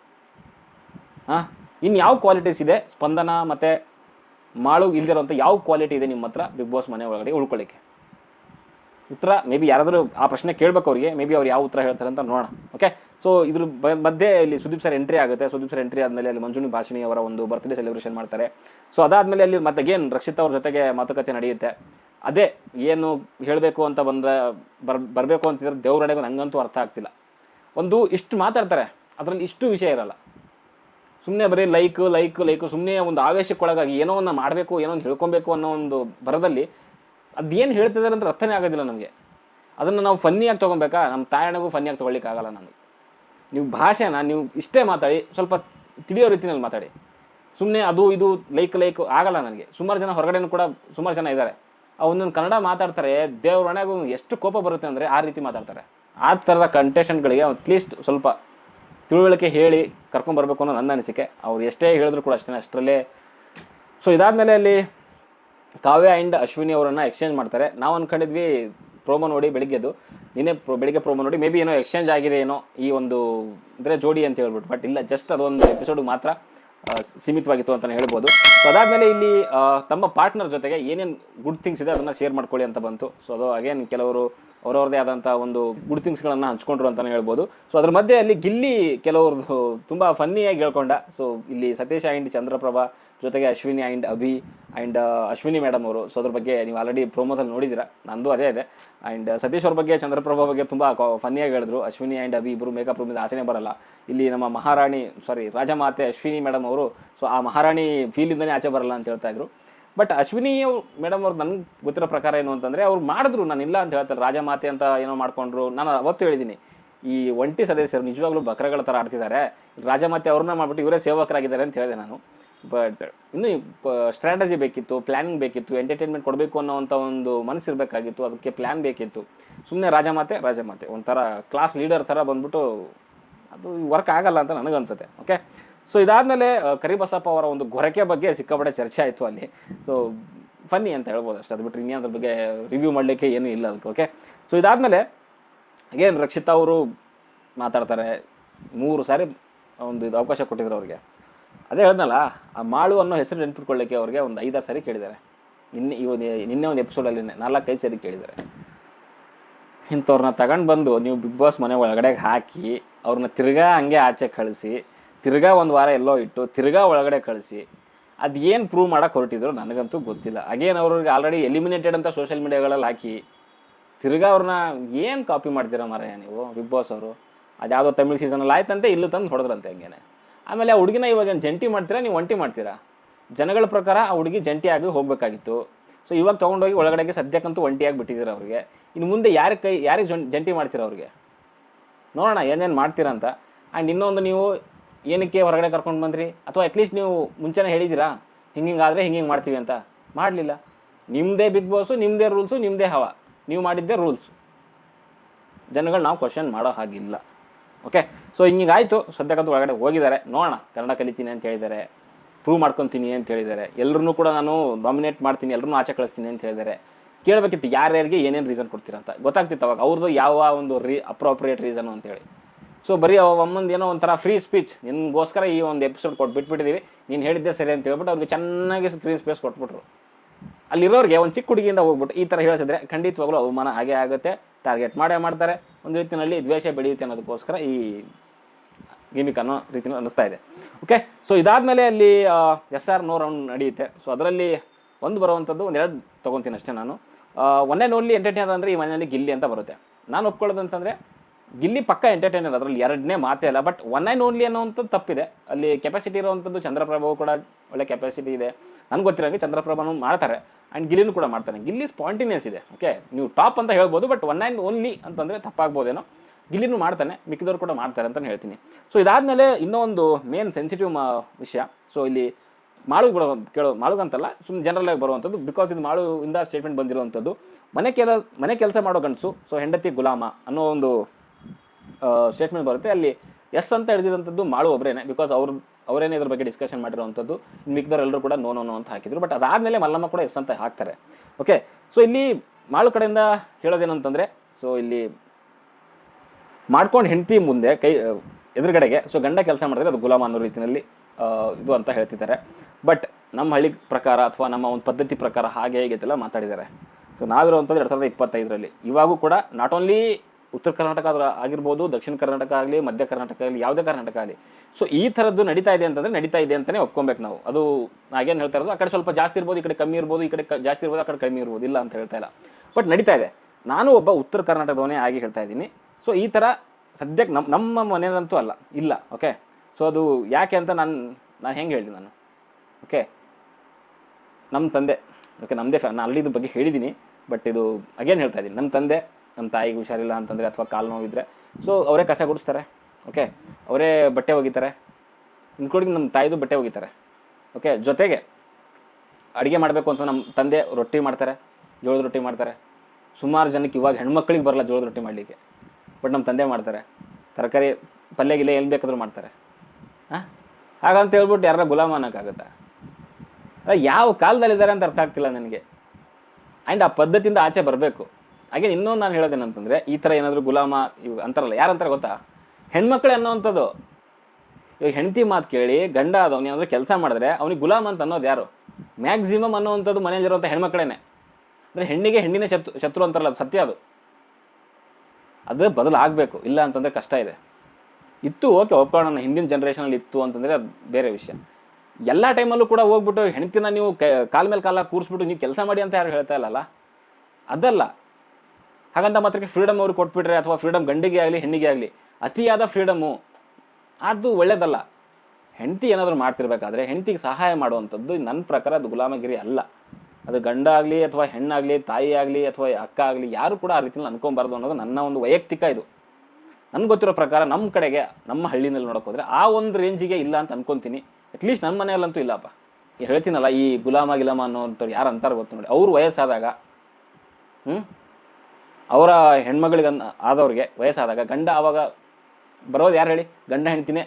ಹಾಂ ಇನ್ನು ಯಾವ ಕ್ವಾಲಿಟೀಸ್ ಇದೆ? ಸ್ಪಂದನ ಮತ್ತು ಮಾಳು ಇಲ್ದಿರೋಂಥ ಯಾವ ಕ್ವಾಲಿಟಿ ಇದೆ ನಿಮ್ಮ ಹತ್ರ ಬಿಗ್ ಬಾಸ್ ಮನೆ ಒಳಗಡೆ ಉಳ್ಕೊಳ್ಳಿಕ್ಕೆ ಉತ್ತರ ಮೇ ಬಿ ಯಾರಾದರೂ ಆ ಪ್ರಶ್ನೆ ಕೇಳಬೇಕು ಅವರಿಗೆ ಮೇ ಬಿ ಅವ್ರು ಯಾವ ಉತ್ತರ ಹೇಳ್ತಾರೆ ಅಂತ ನೋಡೋಣ ಓಕೆ ಸೊ ಇದ್ರ ಮಧ್ಯೆ ಇಲ್ಲಿ ಸುದೀಪ್ ಸರ್ ಎಂಟ್ರಿ ಆಗುತ್ತೆ. ಸುದೀಪ್ ಸರ್ ಎಂಟ್ರಿ ಆದಮೇಲೆ ಅಲ್ಲಿ ಮಂಜುನಿ ಭಾಷಣಿ ಅವರ ಒಂದು ಬರ್ತ್ಡೇ ಸೆಲೆಬ್ರೇಷನ್ ಮಾಡ್ತಾರೆ. ಸೊ ಅದಾದಮೇಲೆ ಅಲ್ಲಿ ಮತ್ತೆ ಅಗೇನ್ ರಕ್ಷಿತ್ ಅವ್ರ ಜೊತೆಗೆ ಮಾತುಕತೆ ನಡೆಯುತ್ತೆ. ಅದೇ, ಏನು ಹೇಳಬೇಕು ಅಂತ ಬಂದರೆ, ಬರ್, ಬರಬೇಕು ಅಂತಿದ್ರೆ ದೇವ್ರಡೆಗೆ ನನಗಂತೂ ಅರ್ಥ ಆಗ್ತಿಲ್ಲ. ಒಂದು ಇಷ್ಟು ಮಾತಾಡ್ತಾರೆ, ಅದರಲ್ಲಿ ಇಷ್ಟು ವಿಷಯ ಇರಲ್ಲ. ಸುಮ್ಮನೆ ಬರೀ ಲೈಕ್ ಲೈಕ್ ಲೈಕ್ ಸುಮ್ಮನೆ ಒಂದು ಆವೇಶಕ್ಕೊಳಗಾಗಿ ಏನೋ ಒಂದು ಮಾಡಬೇಕು, ಏನೋ ಒಂದು ಹೇಳ್ಕೊಬೇಕು ಅನ್ನೋ ಒಂದು ಬರದಲ್ಲಿ ಅದೇನು ಹೇಳ್ತಿದ್ದಾರೆ ಅಂತ ಅರ್ಥನೇ ಆಗೋದಿಲ್ಲ ನಮಗೆ. ಅದನ್ನು ನಾವು ಫನ್ನಿಯಾಗಿ ತೊಗೊಬೇಕಾ? ನಮ್ಮ ತಾಯಣಗೂ ಫನ್ನಿಯಾಗಿ ತೊಗೊಳ್ಳಿಕ್ಕಾಗಲ್ಲ ನನಗೆ ನೀವು ಭಾಷೆನ ನೀವು ಇಷ್ಟೇ ಮಾತಾಡಿ, ಸ್ವಲ್ಪ ತಿಳಿಯೋ ರೀತಿಯಲ್ಲಿ ಮಾತಾಡಿ. ಸುಮ್ಮನೆ ಅದು, ಇದು ಲೈಕ್ ಲೈಕ್ ಆಗಲ್ಲ ನನಗೆ. ಸುಮಾರು ಜನ ಹೊರಗಡೆನೂ ಕೂಡ ಸುಮಾರು ಜನ ಇದ್ದಾರೆ ಒಂದೊಂದು ಕನ್ನಡ ಮಾತಾಡ್ತಾರೆ, ದೇವ್ರ ಹೊಣೆಗೂ ಎಷ್ಟು ಕೋಪ ಬರುತ್ತೆ ಅಂದರೆ ಆ ರೀತಿ ಮಾತಾಡ್ತಾರೆ. ಆ ಥರದ ಕಂಟೆಸ್ಟೆಂಟ್ಗಳಿಗೆ ಅಟ್ಲೀಸ್ಟ್ ಸ್ವಲ್ಪ ತಿಳುವಳಿಕೆ ಹೇಳಿ ಕರ್ಕೊಂಬರ್ಬೇಕು ಅನ್ನೋ ನನ್ನ ಅನಿಸಿಕೆ. ಅವ್ರು ಎಷ್ಟೇ ಹೇಳಿದ್ರು ಕೂಡ ಅಷ್ಟೇ ಅಷ್ಟರಲ್ಲೇ. ಸೊ ಇದಾದಮೇಲೆ ಅಲ್ಲಿ ಕಾವ್ಯ ಆ್ಯಂಡ್ ಅಶ್ವಿನಿ ಅವರನ್ನು ಎಕ್ಸ್ಚೇಂಜ್ ಮಾಡ್ತಾರೆ. ನಾವು ಅಂದ್ಕೊಂಡಿದ್ವಿ ಪ್ರೋಮೋ ನೋಡಿ ಬೆಳಿಗ್ಗೆದು ನಿನ್ನೆ ಬೆಳಿಗ್ಗೆ ಪ್ರೋಮೋ ನೋಡಿ ಮೇ ಬಿ ಏನೋ ಎಕ್ಸ್ಚೇಂಜ್ ಆಗಿದೆ ಏನೋ ಈ ಒಂದು ಅಂದರೆ ಜೋಡಿ ಅಂತ ಹೇಳ್ಬಿಟ್ಟು. ಬಟ್ ಇಲ್ಲ ಜಸ್ಟ್ ಅದೊಂದು ಎಪಿಸೋಡ್ ಮಾತ್ರ ಸೀಮಿತವಾಗಿತ್ತು ಅಂತಲೇ ಹೇಳ್ಬೋದು. ಸೊ ಅದಾದಮೇಲೆ ಇಲ್ಲಿ ತಮ್ಮ ಪಾರ್ಟ್ನರ್ ಜೊತೆಗೆ ಏನೇನು ಗುಡ್ ಥಿಂಗ್ಸ್ ಇದೆ ಅದನ್ನು ಶೇರ್ ಮಾಡ್ಕೊಳ್ಳಿ ಅಂತ ಬಂತು. ಸೊ ಅದು ಅಗೇನ್ ಕೆಲವರು ಅವರವ್ರದೇ ಆದಂಥ ಒಂದು ಗುಡ್ ಥಿಂಗ್ಸ್ಗಳನ್ನು ಹಂಚ್ಕೊಂಡ್ರು ಅಂತಲೇ ಹೇಳ್ಬೋದು. ಸೊ ಅದ್ರ ಮಧ್ಯೆ ಅಲ್ಲಿ ಗಿಲ್ಲಿ ಕೆಲವ್ರದ್ದು ತುಂಬ ಫನ್ನಿಯಾಗಿ ಹೇಳ್ಕೊಂಡ. ಸೊ ಇಲ್ಲಿ ಸತೀಶ್ ಆ್ಯಂಡ್ ಚಂದ್ರಪ್ರಭಾ ಜೊತೆಗೆ Ashwini and Abhi and Ashwini madam ಅವರು. ಸೊ ಅದ್ರ ಬಗ್ಗೆ ನೀವು ಆಲ್ರೆಡಿ ಪ್ರೋಮೋದಲ್ಲಿ ನೋಡಿದ್ದೀರಾ. ನಂದು ಅದೇ ಇದೆ. ಆ್ಯಂಡ್ ಸತೀಶ್ ಅವ್ರ ಬಗ್ಗೆ, ಚಂದ್ರಪ್ರಭಾ ಬಗ್ಗೆ ತುಂಬ ಫನ್ನಿಯಾಗಿ ಹೇಳಿದ್ರು. ಅಶ್ವಿನಿ ಆ್ಯಂಡ್ ಅಭಿ ಇಬ್ಬರು ಮೇಕಪ್ ರೂಮಿಂದ ಆಚೆನೇ ಬರಲ್ಲ. ಇಲ್ಲಿ ನಮ್ಮ ಮಹಾರಾಣಿ ಸಾರಿ ರಾಜಮಾತೆ ಅಶ್ವಿನಿ ಮೇಡಮ್ ಅವರು ಸೊ ಆ ಮಹಾರಾಣಿ ಫೀಲಿಂದನೇ ಆಚೆ ಬರಲ್ಲ ಅಂತ ಹೇಳ್ತಾ ಇದ್ರು. ಬಟ್ ಅಶ್ವಿನಿ ಮೇಡಮ್ ಅವ್ರು ನನಗೆ ಗೊತ್ತಿರೋ ಪ್ರಕಾರ ಏನು ಅಂತಂದರೆ, ಅವ್ರು ಮಾಡಿದ್ರು, ನಾನು ಇಲ್ಲ ಅಂತ ಹೇಳ್ತಾರೆ. ರಾಜಮಾತೆ ಅಂತ ಏನೋ ಮಾಡ್ಕೊಂಡ್ರು. ನಾನು ಅವತ್ತು ಹೇಳಿದ್ದೀನಿ ಈ ಒಂಟಿ ಸದಸ್ಯರು ನಿಜವಾಗ್ಲೂ ಬಕ್ರಗಳ ಥರ ಆಡ್ತಿದ್ದಾರೆ. ರಾಜಮಾತೆ ಅವ್ರನ್ನ ಮಾಡಿಬಿಟ್ಟು ಇವರೇ ಸೇವಕರಾಗಿದ್ದಾರೆ ಅಂತ ಹೇಳಿದೆ ನಾನು. ಬಟ್ ಇನ್ನು ಸ್ಟ್ರಾಟಜಿ ಬೇಕಿತ್ತು ಪ್ಲ್ಯಾನಿಂಗ್ ಬೇಕಿತ್ತು ಎಂಟರ್ಟೈನ್ಮೆಂಟ್ ಕೊಡಬೇಕು ಅನ್ನೋವಂಥ ಒಂದು ಮನಸ್ಸು ಇರಬೇಕಾಗಿತ್ತು ಅದಕ್ಕೆ ಪ್ಲ್ಯಾನ್ ಬೇಕಿತ್ತು. ಸುಮ್ಮನೆ ರಾಜಮಾತೆ ರಾಜಮಾತೆ ಒಂಥರ ಕ್ಲಾಸ್ ಲೀಡರ್ ಥರ ಬಂದ್ಬಿಟ್ಟು ಅದು ವರ್ಕ್ ಆಗಲ್ಲ ಅಂತ ನನಗನ್ಸುತ್ತೆ ಓಕೆ ಸೊ ಇದಾದಮೇಲೆ ಕರಿಬಸಪ್ಪ ಅವರ ಒಂದು ಗೊರಕೆ ಬಗ್ಗೆ ಸಿಕ್ಕಾಪಟ್ಟೆ ಚರ್ಚೆ ಆಯಿತು ಅಲ್ಲಿ. ಸೊ ಫನ್ನಿ ಅಂತ ಹೇಳ್ಬೋದು ಅಷ್ಟೇ. ಅದು ಬಿಟ್ಟರೆ ಇನ್ನೇ ಅದ್ರ ಬಗ್ಗೆ ರಿವ್ಯೂ ಮಾಡಲಿಕ್ಕೆ ಏನೂ ಇಲ್ಲ ಅದಕ್ಕೆ ಓಕೆ ಸೊ ಇದಾದಮೇಲೆ ಏನು ರಕ್ಷಿತಾ ಅವರು ಮಾತಾಡ್ತಾರೆ. ಮೂರು ಸಾರಿ ಒಂದು ಇದು ಅವಕಾಶ ಕೊಟ್ಟಿದ್ರು ಅವ್ರಿಗೆ. ಅದೇ ಹೇಳ್ದಲ್ಲ, ಆ ಮಾಳು ಅನ್ನೋ ಹೆಸರು ನೆನ್ಪಿಟ್ಕೊಳ್ಳಿಕ್ಕೆ ಅವ್ರಿಗೆ ಒಂದು ಐದಾರು ಸಾರಿ ಕೇಳಿದ್ದಾರೆ. ನಿನ್ನೆ ಇವ ನಿನ್ನೆ ಒಂದು ಎಪಿಸೋಡಲ್ಲಿ ನಾಲ್ಕೈದು ಸಾರಿ ಕೇಳಿದ್ದಾರೆ. ಇಂಥವ್ರನ್ನ ತಗೊಂಡು ಬಂದು ನೀವು ಬಿಗ್ ಬಾಸ್ ಮನೆ ಒಳಗಡೆ ಹಾಕಿ, ಅವ್ರನ್ನ ತಿರ್ಗಾ ಹಂಗೆ ಆಚೆ ಕಳಿಸಿ, ತಿರ್ಗಾ ಒಂದು ವಾರ ಎಲ್ಲೋ ಇಟ್ಟು, ತಿರ್ಗಾ ಒಳಗಡೆ ಕಳಿಸಿ ಅದೇನು ಪ್ರೂವ್ ಮಾಡೋಕೆ ಹೊರಟಿದ್ರು ನನಗಂತೂ ಗೊತ್ತಿಲ್ಲ. ಅಗೇನ್ ಅವ್ರಿಗೆ ಆಲ್ರೆಡಿ ಎಲಿಮಿನೇಟೆಡ್ ಅಂತ ಸೋಷಿಯಲ್ ಮೀಡಿಯಾಗಳಲ್ಲಿ ಹಾಕಿ, ತಿರ್ಗಾ ಅವ್ರನ್ನ ಏನು ಕಾಪಿ ಮಾಡ್ತೀರ ಮಾರಾಯ ನೀವು ಬಿಗ್ ಬಾಸ್ ಅವರು? ಅದು ಯಾವುದೋ ತಮಿಳ್ ಸೀಸನಲ್ಲಿ ಆಯ್ತಂತೆ, ಇಲ್ಲೂ ತಂದು ಹೊಡೆದ್ರಂತೆ ಹಂಗೇನೆ. ಆಮೇಲೆ ಆ ಹುಡುಗಿನ ಇವಾಗ ಜಂಟಿ ಮಾಡ್ತೀರಾ, ನೀವು ಒಂಟಿ ಮಾಡ್ತೀರಾ? ಜನಗಳ ಪ್ರಕಾರ ಆ ಹುಡುಗಿ ಜಂಟಿಯಾಗಿ ಹೋಗಬೇಕಾಗಿತ್ತು. ಸೊ ಇವಾಗ ತೊಗೊಂಡೋಗಿ ಒಳಗಡೆಗೆ ಸದ್ಯಕ್ಕಂತೂ ಒಂಟಿಯಾಗಿ ಬಿಟ್ಟಿದ್ದೀರ ಅವ್ರಿಗೆ? ಇನ್ನು ಮುಂದೆ ಯಾರ ಕೈ, ಯಾರಿಗೆ ಜೊನ್ ಜಂಟಿ ಮಾಡ್ತೀರ ಅವ್ರಿಗೆ? ನೋಡೋಣ, ಏನೇನು ಮಾಡ್ತೀರಾ ಅಂತ. ಆ್ಯಂಡ್ ಇನ್ನೊಂದು ನೀವು ಏನಕ್ಕೆ ಹೊರಗಡೆ ಕರ್ಕೊಂಡು ಬಂದ್ರಿ? ಅಥವಾ ಅಟ್ಲೀಸ್ಟ್ ನೀವು ಮುಂಚೆನೇ ಹೇಳಿದ್ದೀರಾ? ಹಿಂಗೆ ಹಿಂಗೆ ಆದರೆ ಹಿಂಗೆ ಹಿಂಗೆ ಮಾಡ್ತೀವಿ ಅಂತ. ಮಾಡಲಿಲ್ಲ. ನಿಮ್ಮದೇ ಬಿಗ್ ಬಾಸು ನಿಮ್ಮದೇ ರೂಲ್ಸು ನಿಮ್ಮದೇ ಹವ. ನೀವು ಮಾಡಿದ್ದೇ ರೂಲ್ಸ್ ಜನಗಳು ನಾವು ಕ್ವಶನ್ ಮಾಡೋ ಹಾಗಿಲ್ಲ. ಓಕೆ ಸೊ ಹಿಂಗಾಯಿತು ಸದ್ಯಕ್ಕಂತೂ ಒಳಗಡೆ ಹೋಗಿದ್ದಾರೆ. ನೋಡೋಣ, ಕನ್ನಡ ಕಲಿತೀನಿ ಅಂತ ಹೇಳಿದ್ದಾರೆ. ಪ್ರೂವ್ ಮಾಡ್ಕೊತೀನಿ ಅಂತ ಹೇಳಿದ್ದಾರೆ. ಎಲ್ಲರೂ ಕೂಡ ನಾನು ಡಾಮಿನೇಟ್ ಮಾಡ್ತೀನಿ ಎಲ್ಲರೂ ಆಚೆ ಕಳಿಸ್ತೀನಿ ಅಂತ ಹೇಳಿದ್ದಾರೆ. ಕೇಳಬೇಕಿತ್ತು ಯಾರ್ಯಾರಿಗೆ ಏನೇನು ರೀಸನ್ ಕೊಡ್ತೀರಾ ಅಂತ. ಗೊತ್ತಾಗ್ತಿತ್ತು ಅವಾಗ. ಅವ್ರದ್ದು ಯಾವ ಒಂದು ರೀ ಅಪ್ರೋಪ್ರಿಯೇಟ್ ರೀಸನು ಅಂತೇಳಿ ಸೊ ಬರೀ ಅಮ್ಮಂದು ಏನೋ ಒಂಥರ ಫ್ರೀ ಸ್ಪೀಚ್ ನಿನ್ಗೋಸ್ಕರ ಈ ಒಂದು ಎಪಿಸೋಡ್ ಕೊಟ್ಟು ಬಿಟ್ಬಿಟ್ಟಿದ್ದೀವಿ ನೀನು ಹೇಳಿದ್ದೆ ಸರಿ ಅಂತ ಹೇಳ್ಬಿಟ್ಟು ಅವ್ರಿಗೆ ಚೆನ್ನಾಗಿ ಸ್ಕ್ರೀನ್ ಸ್ಪೇಸ್ ಕೊಟ್ಬಿಟ್ರು. ಅಲ್ಲಿರೋರಿಗೆ ಒಂದು ಚಿಕ್ಕ ಹುಡುಗಿಯಿಂದ ಹೋಗ್ಬಿಟ್ಟು ಈ ಥರ ಹೇಳಿಸಿದ್ರೆ ಖಂಡಿತವಾಗ್ಲೂ ಅವಮಾನ ಹಾಗೆ ಆಗುತ್ತೆ. ಟಾರ್ಗೆಟ್ ಮಾಡೇ ಮಾಡ್ತಾರೆ. ಒಂದು ರೀತಿಯಲ್ಲಿ ದ್ವೇಷ ಬೆಳೆಯುತ್ತೆ ಅನ್ನೋದಕ್ಕೋಸ್ಕರ ಈ ಗಿಮಿಕ್ ಅನ್ನೋ ರೀತಿ ಅನ್ನಿಸ್ತಾ ಇದೆ. ಓಕೆ ಸೊ ಇದಾದಮೇಲೆ ಅಲ್ಲಿ ಎಸ್ ಆರ್ ನೋ ರೌಂಡ್ ನಡೆಯುತ್ತೆ. ಸೊ ಅದರಲ್ಲಿ ಒಂದು ಬರುವಂಥದ್ದು, ಒಂದು ಎರಡು ತೊಗೊತೀನಿ ಅಷ್ಟೇ ನಾನು. ಒನ್ ಆ್ಯಂಡ್ ಓನ್ಲಿ ಎಂಟರ್ಟೈನರ್ ಅಂದರೆ ಈ ಮನೆಯಲ್ಲಿ ಗಿಲ್ಲಿ ಅಂತ ಬರುತ್ತೆ. ನಾನು ಒಪ್ಕೊಳ್ಳೋದು ಅಂತಂದರೆ ಗಿಲ್ಲಿ ಪಕ್ಕ ಎಂಟರ್ಟೈನರ್ ಅದರಲ್ಲಿ ಎರಡನೇ ಮಾತೇ ಇಲ್ಲ ಬಟ್ ಒನ್ ಆ್ಯಂಡ್ ಓನ್ಲಿ ಅನ್ನೋವಂಥದ್ದು ತಪ್ಪಿದೆ. ಅಲ್ಲಿ ಕೆಪಾಸಿಟಿ ಇರೋವಂಥದ್ದು ಚಂದ್ರಪ್ರಭಾವು ಕೂಡ ಒಳ್ಳೆ ಕೆಪಾಸಿಟಿ ಇದೆ. ನನಗೆ ಗೊತ್ತಿರೋಂಗೆ ಚಂದ್ರಪ್ರಭನು ಮಾಡ್ತಾರೆ ಆ್ಯಂಡ್ ಗಿಲ್ಲಿನೂ ಕೂಡ ಮಾಡ್ತಾನೆ. ಗಿಲ್ಲಿ ಸ್ಪಾಂಟಿನಿಯಸ್ ಇದೆ ಓಕೆ ನೀವು ಟಾಪ್ ಅಂತ ಹೇಳ್ಬೋದು ಬಟ್ ಒನ್ ಆ್ಯಂಡ್ ಓನ್ಲಿ ಅಂತಂದರೆ ತಪ್ಪಾಗ್ಬೋದೇನೋ. ಗಿಲ್ಲಿನೂ ಮಾಡ್ತಾನೆ, ಮಿಕ್ಕಿದವ್ರು ಕೂಡ ಮಾಡ್ತಾರೆ ಅಂತಲೇ ಹೇಳ್ತೀನಿ. ಸೊ ಇದಾದಮೇಲೆ ಇನ್ನೂ ಒಂದು ಮೇನ್ ಸೆನ್ಸಿಟಿವ್ ವಿಷಯ. ಸೊ ಇಲ್ಲಿ ಮಾಳು ಬರೋ ಕೇಳೋ ಮಾಳುಗಂತಲ್ಲ ಸುಮ್ಮನೆ ಜನರಲ್ ಆಗಿ ಬರುವಂಥದ್ದು ಬಿಕಾಸ್ ಇದು ಮಾಳು ಇಂದ ಸ್ಟೇಟ್ಮೆಂಟ್ ಬಂದಿರುವಂಥದ್ದು. ಮನೆ ಕೆಲ, ಮನೆ ಕೆಲಸ ಮಾಡೋ ಗಂಡಸು ಸೊ ಹೆಂಡತಿ ಗುಲಾಮ ಅನ್ನೋ ಒಂದು ಸ್ಟೇಟ್ಮೆಂಟ್ ಬರುತ್ತೆ. ಅಲ್ಲಿ ಎಸ್ ಅಂತ ಹಿಡಿದಿರೋಂಥದ್ದು ಮಾಳು ಒಬ್ಬರೇನೆ ಬಿಕಾಸ್ ಅವ್ರು, ಅವರೇನೇ ಇದ್ರ ಬಗ್ಗೆ ಡಿಸ್ಕಷನ್ ಮಾಡಿರುವಂಥದ್ದು. ಮಿಕ್ದವ್ರೆಲ್ಲರೂ ಕೂಡ ನೋ ನೋ ನೋ ಅಂತ ಹಾಕಿದ್ರು. ಬಟ್ ಅದಾದಮೇಲೆ ಮಲ್ಲಮ್ಮ ಕೂಡ ಎಸ್ ಅಂತ ಹಾಕ್ತಾರೆ. ಓಕೆ ಸೊ ಇಲ್ಲಿ ಮಾಳು ಕಡೆಯಿಂದ ಹೇಳೋದೇನಂತಂದರೆ ಸೊ ಇಲ್ಲಿ ಮಾಡ್ಕೊಂಡು ಹೆಂಡತಿ ಮುಂದೆ ಕೈ ಎದುರುಗಡೆಗೆ ಸೊ ಗಂಡ ಕೆಲಸ ಮಾಡಿದ್ರೆ ಅದು ಗುಲಾಮ ಅನ್ನೋ ರೀತಿಯಲ್ಲಿ ಇದು ಅಂತ ಹೇಳ್ತಿದ್ದಾರೆ. ಬಟ್ ನಮ್ಮ ಹಳ್ಳಿ ಪ್ರಕಾರ ಅಥವಾ ನಮ್ಮ ಒಂದು ಪದ್ಧತಿ ಪ್ರಕಾರ ಹಾಗೆ ಹೀಗೆ ಮಾತಾಡಿದ್ದಾರೆ. ಸೊ ನಾವಿರುವಂಥದ್ದು ಎರಡು ಸಾವಿರದ ಇಪ್ಪತ್ತೈದರಲ್ಲಿ. ಇವಾಗೂ ಕೂಡ ನಾಟ್ ಓನ್ಲಿ ಉತ್ತರ ಕರ್ನಾಟಕ ಆದ್ರ- ಆಗಿರ್ಬೋದು, ದಕ್ಷಿಣ ಕರ್ನಾಟಕ ಆಗಲಿ, ಮಧ್ಯ ಕರ್ನಾಟಕ ಆಗಲಿ, ಯಾವುದೇ ಕರ್ನಾಟಕ ಆಗಲಿ. ಸೊ ಈ ಥರದ್ದು ನಡೀತಾ ಇದೆ ಅಂತಂದರೆ ನಡೀತಾ ಇದೆ ಅಂತಲೇ ಒಪ್ಕೊಬೇಕು ನಾವು. ಅದು ನಾಗೇನು ಹೇಳ್ತಾ ಇರೋದು, ಆ ಕಡೆ ಸ್ವಲ್ಪ ಜಾಸ್ತಿ ಇರ್ಬೋದು, ಈ ಕಡೆ ಕಮ್ಮಿ ಇರ್ಬೋದು, ಈ ಕಡೆ ಜಾಸ್ತಿ ಇರ್ಬೋದು, ಆ ಕಡೆ ಕಮ್ಮಿ ಇರ್ಬೋದು, ಇಲ್ಲ ಅಂತ ಹೇಳ್ತಾ ಇಲ್ಲ. ಬಟ್ ನಡೀತಾ ಇದೆ. ನಾನು ಒಬ್ಬ ಉತ್ತರ ಕರ್ನಾಟಕದವನೇ ಆಗಿ ಹೇಳ್ತಾ ಇದ್ದೀನಿ. ಸೊ ಈ ಥರ ಸದ್ಯಕ್ಕೆ ನಮ್ಮ ನಮ್ಮ ಮನೆಯಲ್ಲಂತೂ ಅಲ್ಲ, ಇಲ್ಲ ಓಕೆ ಸೊ ಅದು ಯಾಕೆ ಅಂತ ನಾನು ನಾನು ಹೆಂಗೆ ಹೇಳಿ ನಾನು? ಓಕೆ ನಮ್ಮ ತಂದೆ ಓಕೆ ನಮ್ಮದೇ ಫ್ಯಾ ನಾನು ಆಲ್ರೆಡಿ ಇದ್ರ ಬಗ್ಗೆ ಹೇಳಿದ್ದೀನಿ ಬಟ್ ಇದು ಅಗೇನ್ ಹೇಳ್ತಾ ಇದ್ದೀನಿ. ನಮ್ಮ ತಂದೆ ನಮ್ಮ ತಾಯಿಗೆ ಹುಷಾರಿಲ್ಲ ಅಂತಂದರೆ ಅಥವಾ ಕಾಲು ನೋವಿದ್ರೆ. ಸೊ ಅವರೇ ಕಸ ಗುಡಿಸ್ತಾರೆ ಓಕೆ ಅವರೇ ಬಟ್ಟೆ ಒಗಿತಾರೆ ಇನ್ಕ್ಲೂಡಿಂಗ್ ನಮ್ಮ ತಾಯಿದು ಬಟ್ಟೆ ಒಗಿತಾರೆ ಓಕೆ ಜೊತೆಗೆ ಅಡುಗೆ ಮಾಡಬೇಕು ಅಂತ ನಮ್ಮ ತಂದೆ ರೊಟ್ಟಿ ಮಾಡ್ತಾರೆ, ಜೋಳದ ರೊಟ್ಟಿ ಮಾಡ್ತಾರೆ. ಸುಮಾರು ಜನಕ್ಕೆ ಇವಾಗ ಹೆಣ್ಮಕ್ಳಿಗೆ ಬರಲ್ಲ ಜೋಳದ ರೊಟ್ಟಿ ಮಾಡಲಿಕ್ಕೆ. ಬಟ್ ನಮ್ಮ ತಂದೆ ಮಾಡ್ತಾರೆ. ತರಕಾರಿ ಪಲ್ಯ ಗಿಲ್ಯ ಎಲ್ಲಿ ಬೇಕಾದರೂ ಮಾಡ್ತಾರೆ. ಹಾಂ? ಹಾಗಂತ ಹೇಳ್ಬಿಟ್ಟು ಯಾರ ಗುಲಾಮ ಅನ್ನೋಕ್ಕಾಗುತ್ತಾ? ಯಾವ ಕಾಲದಲ್ಲಿದ್ದಾರೆ ಅಂತ ಅರ್ಥ ಆಗ್ತಿಲ್ಲ ನನಗೆ. ಆ್ಯಂಡ್ ಆ ಪದ್ಧತಿಯಿಂದ ಆಚೆ ಬರಬೇಕು. ಹಾಗೆ ಇನ್ನೊಂದು ನಾನು ಹೇಳೋದೇನಂತಂದರೆ, ಈ ಥರ ಏನಾದರೂ ಗುಲಾಮ ಇವ್ ಅಂತಾರಲ್ಲ, ಯಾರಂತಾರೆ ಗೊತ್ತಾ? ಹೆಣ್ಮಕ್ಳು ಅನ್ನೋವಂಥದ್ದು ಇವಾಗ ಹೆಂಡತಿ ಮಾತು ಕೇಳಿ, ಗಂಡ ಆದವ್ನು ಏನಾದರೂ ಕೆಲಸ ಮಾಡಿದ್ರೆ ಅವ್ನಿಗೆ ಗುಲಾಮ್ ಅಂತ ಅನ್ನೋದು ಯಾರು? ಮ್ಯಾಕ್ಸಿಮಮ್ ಅನ್ನೋವಂಥದ್ದು ಮನೆಯಲ್ಲಿರುವಂಥ ಹೆಣ್ಮಕ್ಳೇನೆ. ಅಂದರೆ ಹೆಣ್ಣಿಗೆ ಹೆಣ್ಣಿನ ಶತ್ರು ಶತ್ರು ಅಂತಾರಲ್ಲ, ಅದು ಸತ್ಯ ಅದು. ಅದು ಬದಲಾಗಬೇಕು, ಇಲ್ಲ ಅಂತಂದರೆ ಕಷ್ಟ ಇದೆ. ಇತ್ತು, ಓಕೆ, ಒಪ್ಕೊಳ್ಳೋಣ, ಹಿಂದಿನ ಜನ್ರೇಷನಲ್ಲಿ ಇತ್ತು ಅಂತಂದರೆ ಅದು ಬೇರೆ ವಿಷಯ. ಎಲ್ಲ ಟೈಮಲ್ಲೂ ಕೂಡ ಹೋಗ್ಬಿಟ್ಟು ಹೆಣ್ತಿನ ನೀವು ಕಾಲ ಮೇಲೆ ಕಾಲ ಕೂರಿಸ್ಬಿಟ್ಟು ನೀವು ಕೆಲಸ ಮಾಡಿ ಅಂತ ಯಾರು ಹೇಳ್ತಾ ಇಲ್ಲಲ್ಲ? ಅದಲ್ಲ. ಹಾಗಂತ ಮಾತ್ರಕ್ಕೆ ಫ್ರೀಡಮ್ ಅವ್ರು ಕೊಟ್ಬಿಟ್ರೆ ಅಥವಾ ಫ್ರೀಡಮ್ ಗಂಡಿಗೆ ಆಗಲಿ, ಹೆಣ್ಣಿಗೆ ಆಗಲಿ, ಅತಿಯಾದ ಫ್ರೀಡಮು ಅದು ಒಳ್ಳೆಯದಲ್ಲ ಹೆಂಡತಿ ಏನಾದರೂ ಮಾಡ್ತಿರ್ಬೇಕಾದ್ರೆ ಹೆಂಡತಿಗೆ ಸಹಾಯ ಮಾಡುವಂಥದ್ದು ನನ್ನ ಪ್ರಕಾರ ಅದು ಗುಲಾಮಗಿರಿ ಅಲ್ಲ. ಅದು ಗಂಡ ಆಗಲಿ ಅಥವಾ ಹೆಣ್ಣಾಗಲಿ, ತಾಯಿ ಆಗಲಿ ಅಥವಾ ಅಕ್ಕ ಆಗಲಿ, ಯಾರು ಕೂಡ ಆ ರೀತಿಯಲ್ಲಿ ಅನ್ಕೊಬಾರ್ದು ಅನ್ನೋದು ನನ್ನ ಒಂದು ವೈಯಕ್ತಿಕ ಇದು. ನನಗೆ ಗೊತ್ತಿರೋ ಪ್ರಕಾರ ನಮ್ಮ ಕಡೆಗೆ, ನಮ್ಮ ಹಳ್ಳಿನಲ್ಲಿ ನೋಡೋಕೆ ಹೋದರೆ ಆ ಒಂದು ರೇಂಜಿಗೆ ಇಲ್ಲ ಅಂತ ಅನ್ಕೊಂತೀನಿ. ಅಟ್ಲೀಸ್ಟ್ ನನ್ನ ಮನೆಯಲ್ಲಂತೂ ಇಲ್ಲಪ್ಪ. ಹೇಳ್ತೀನಲ್ಲ ಈ ಗುಲಾಮ ಗಿಲಾಮ ಅನ್ನೋಂಥವ್ರು ಯಾರು ಅಂತಾರೆ ಗೊತ್ತು ನೋಡಿ. ಅವ್ರು ವಯಸ್ಸಾದಾಗ ಹ್ಞೂ ಅವರ ಹೆಣ್ಮಗಳಿಗೆ ಆದವ್ರಿಗೆ ವಯಸ್ಸಾದಾಗ ಗಂಡ ಆವಾಗ ಬರೋದು ಯಾರು ಹೇಳಿ? ಗಂಡ ಹೆಂಡ್ತಿನೇ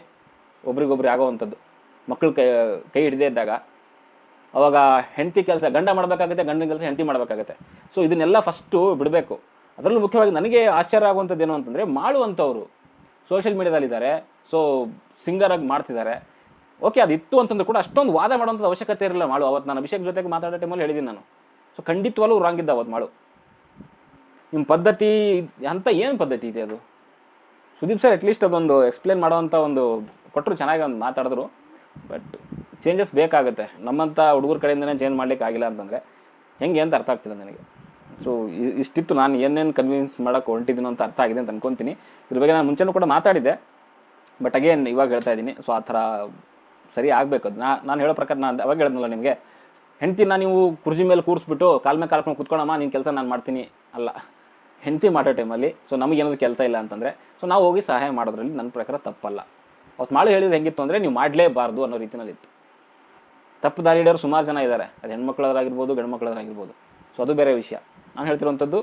ಒಬ್ರಿಗೊಬ್ರು ಆಗೋವಂಥದ್ದು. ಮಕ್ಕಳು ಕೈ ಕೈ ಹಿಡಿದೇ ಇದ್ದಾಗ ಅವಾಗ ಹೆಂಡತಿ ಕೆಲಸ, ಗಂಡ ಮಾಡಬೇಕಾಗುತ್ತೆ, ಗಂಡನ ಕೆಲಸ ಹೆಂಡತಿ ಮಾಡಬೇಕಾಗುತ್ತೆ. ಸೊ ಇದನ್ನೆಲ್ಲ ಫಸ್ಟು ಬಿಡಬೇಕು. ಅದರಲ್ಲೂ ಮುಖ್ಯವಾಗಿ ನನಗೆ ಆಶ್ಚರ್ಯ ಆಗುವಂಥದ್ದು ಏನು ಅಂತಂದರೆ ಮಾಡುವಂಥವ್ರು ಸೋಷಿಯಲ್ ಮೀಡ್ಯಾದಲ್ಲಿದ್ದಾರೆ ಸೊ ಸಿಂಗರಾಗಿ ಮಾಡ್ತಿದ್ದಾರೆ. ಓಕೆ ಅದು ಇತ್ತು ಅಂತಂದ್ರೆ ಕೂಡ ಅಷ್ಟೊಂದು ವಾದ ಮಾಡುವಂಥದ್ದು ಅವಶ್ಯಕತೆ ಇರಲಿಲ್ಲ ಮಾಡು ಅವತ್ತು ನಾನು ಅಭಿಷೇಕ್ ಜೊತೆಗೆ ಮಾತಾಡೋ ಟೈಮಲ್ಲಿ ಹೇಳಿದ್ದೀನಿ ನಾನು. ಸೊ ಖಂಡಿತವಾಗಲೂ ರಾಂಗ್ ಇದ್ದ ಅವತ್ತು ಮಾಡು ನಿಮ್ಮ ಪದ್ಧತಿ, ಅಂತ ಏನು ಪದ್ಧತಿ ಇದೆ ಅದು? ಸುದೀಪ್ ಸರ್ ಅಟ್ಲೀಸ್ಟ್ ಅದೊಂದು ಎಕ್ಸ್ಪ್ಲೇನ್ ಮಾಡೋವಂಥ ಒಂದು ಕೊಟ್ಟರು ಚೆನ್ನಾಗಿ ಒಂದು ಮಾತಾಡಿದ್ರು. ಬಟ್ ಚೇಂಜಸ್ ಬೇಕಾಗುತ್ತೆ. ನಮ್ಮಂಥ ಹುಡುಗರ ಕಡೆಯಿಂದನೇ ಚೇಂಜ್ ಮಾಡ್ಲಿಕ್ಕೆ ಆಗಿಲ್ಲ ಅಂತಂದರೆ ಹೆಂಗೆ ಅಂತ ಅರ್ಥ ಆಗ್ತಿಲ್ಲ ನನಗೆ. ಸೊ ಇಷ್ಟಿತ್ತು ನಾನು ಏನೇನು ಕನ್ವಿನ್ಸ್ ಮಾಡೋಕ್ಕೆ ಹೊಂಟಿದ್ದೀನೋ ಅಂತ ಅರ್ಥ ಆಗಿದೆ ಅಂತ ಅನ್ಕೊತೀನಿ. ಇದ್ರ ಬಗ್ಗೆ ನಾನು ಮುಂಚೆನೂ ಕೂಡ ಮಾತಾಡಿದ್ದೆ. ಬಟ್ ಅಗೇನ್ ಇವಾಗ ಹೇಳ್ತಾ ಇದ್ದೀನಿ. ಸೊ ಆ ಥರ ಸರಿ ಆಗಬೇಕು ಅದು. ನಾ, ನಾನು ಹೇಳೋ ಪ್ರಕಾರ ನಾನು ಅವಾಗ ಹೇಳಿದ್ನಲ್ಲ ನಿಮಗೆ, ಹೆಂಡ್ತಿನ ನೀವು ಕುರ್ಜಿ ಮೇಲೆ ಕೂರಿಸ್ಬಿಟ್ಟು ಕಾಲ್ ಮೇಲೆ ಕಾಲ್ಕೊಂಡು ಕುತ್ಕೊಳಮ್ಮ ನಿನ್ನ ಕೆಲಸ ನಾನು ಮಾಡ್ತೀನಿ. ಅಲ್ಲ. ಹೆಂಡ್ತಿ ಮಾಡೋ ಟೈಮಲ್ಲಿ ಸೊ ನಮಗೇನಾದ್ರು ಕೆಲಸ ಇಲ್ಲ ಅಂತಂದರೆ, ಸೊ ನಾವು ಹೋಗಿ ಸಹಾಯ ಮಾಡೋದ್ರಲ್ಲಿ ನನ್ನ ಪ್ರಕಾರ ತಪ್ಪಲ್ಲ. ಅವತ್ತು ಮಾಡಿ ಹೇಳಿದ್ರೆ ಹೆಂಗಿತ್ತು ಅಂದರೆ ನೀವು ಮಾಡಲೇಬಾರ್ದು ಅನ್ನೋ ರೀತಿಯಲ್ಲಿ ಇತ್ತು. ತಪ್ಪು ದಾರಿ ಹಿಡಿಯೋರು ಸುಮಾರು ಜನ ಇದ್ದಾರೆ ಅದು ಹೆಣ್ಮಕ್ಳದಾಗಿರ್ಬೋದು ಗಂಡು ಸೊ ಅದು ಬೇರೆ ವಿಷಯ. ನಾನು ಹೇಳ್ತಿರುವಂಥದ್ದು,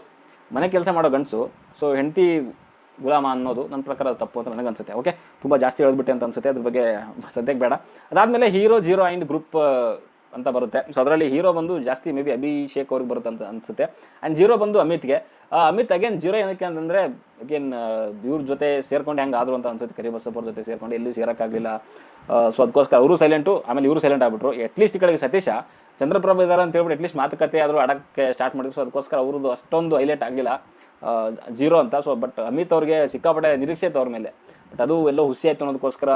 ಮನೆ ಕೆಲಸ ಮಾಡೋ ಗಂಡಸು, ಸೊ ಹೆಂಡತಿ ಗುಲಾಮ ಅನ್ನೋದು ನನ್ನ ಪ್ರಕಾರ ತಪ್ಪು ಅಂತ ನನಗೆ ಅನಿಸುತ್ತೆ, ಓಕೆ? ತುಂಬ ಜಾಸ್ತಿ ಹೇಳಿದ್ಬಿಟ್ಟೆ ಅಂತ ಅನ್ಸುತ್ತೆ, ಅದ್ರ ಬಗ್ಗೆ ಸದ್ಯಕ್ಕೆ ಬೇಡ. ಅದಾದಮೇಲೆ ಹೀರೋ, ಜೀರೋ, ಆ್ಯಂಡ್ ಗ್ರೂಪ್ ಅಂತ ಬರುತ್ತೆ. ಸೊ ಅದರಲ್ಲಿ ಹೀರೋ ಬಂದು ಜಾಸ್ತಿ ಮೇ ಬಿ ಅಭಿಷೇಕ್ ಅವ್ರಿಗೆ ಬರುತ್ತೆ ಅಂತ ಅನ್ಸುತ್ತೆ. ಆ್ಯಂಡ್ ಜೀರೋ ಬಂದು ಅಮಿತ್ಗೆ. ಅಮಿತ್ ಅಗೇನ್ ಜೀರೋ ಏನಕ್ಕೆ ಅಂತಂದರೆ ಅಗೇನ್ ಇವ್ರ ಜೊತೆ ಸೇರ್ಕೊಂಡು ಹೆಂಗೆ ಆದರು ಅಂತ ಅನ್ಸುತ್ತೆ. ಕರಿಬಸಪ್ಪ ಅವ್ರ ಜೊತೆ ಸೇರ್ಕೊಂಡು ಎಲ್ಲೂ ಸೇರೋಕ್ಕಾಗಲಿಲ್ಲ. ಸೊ ಅದಕ್ಕೋಸ್ಕರ ಅವರು ಸೈಲೆಂಟು ಆಮೇಲೆ ಇವರು ಸೈಲೆಂಟ್ ಆಗ್ಬಿಟ್ರು. ಅಟ್ಲೀಸ್ಟ್ ಈ ಕಡೆಗೆ ಸತೀಶ, ಚಂದ್ರಪ್ರಭ ಇದ್ದಾರೆ ಅಂತ ಹೇಳ್ಬಿಟ್ಟು ಅಟ್ಲೀಸ್ಟ್ ಮಾತುಕತೆ ಆದರೂ ಆಡೋಕ್ಕೆ ಸ್ಟಾರ್ಟ್ ಮಾಡಿದ್ರು. ಸೊ ಅದಕ್ಕೋಸ್ಕರ ಅವ್ರದ್ದು ಅಷ್ಟೊಂದು ಹೈಲೈಟ್ ಆಗಲಿಲ್ಲ. ಜೀರೋ ಅಂತ. ಸೊ ಬಟ್ ಅಮಿತ್ ಅವ್ರಿಗೆ ಸಿಕ್ಕಾಪಟ್ಟೆ ನಿರೀಕ್ಷೆ ಇತ್ತು ಅವ್ರ ಮೇಲೆ. ಬಟ್ ಅದು ಎಲ್ಲೋ ಹುಸಿ ಆಯಿತು ಅನ್ನೋದಕ್ಕೋಸ್ಕರ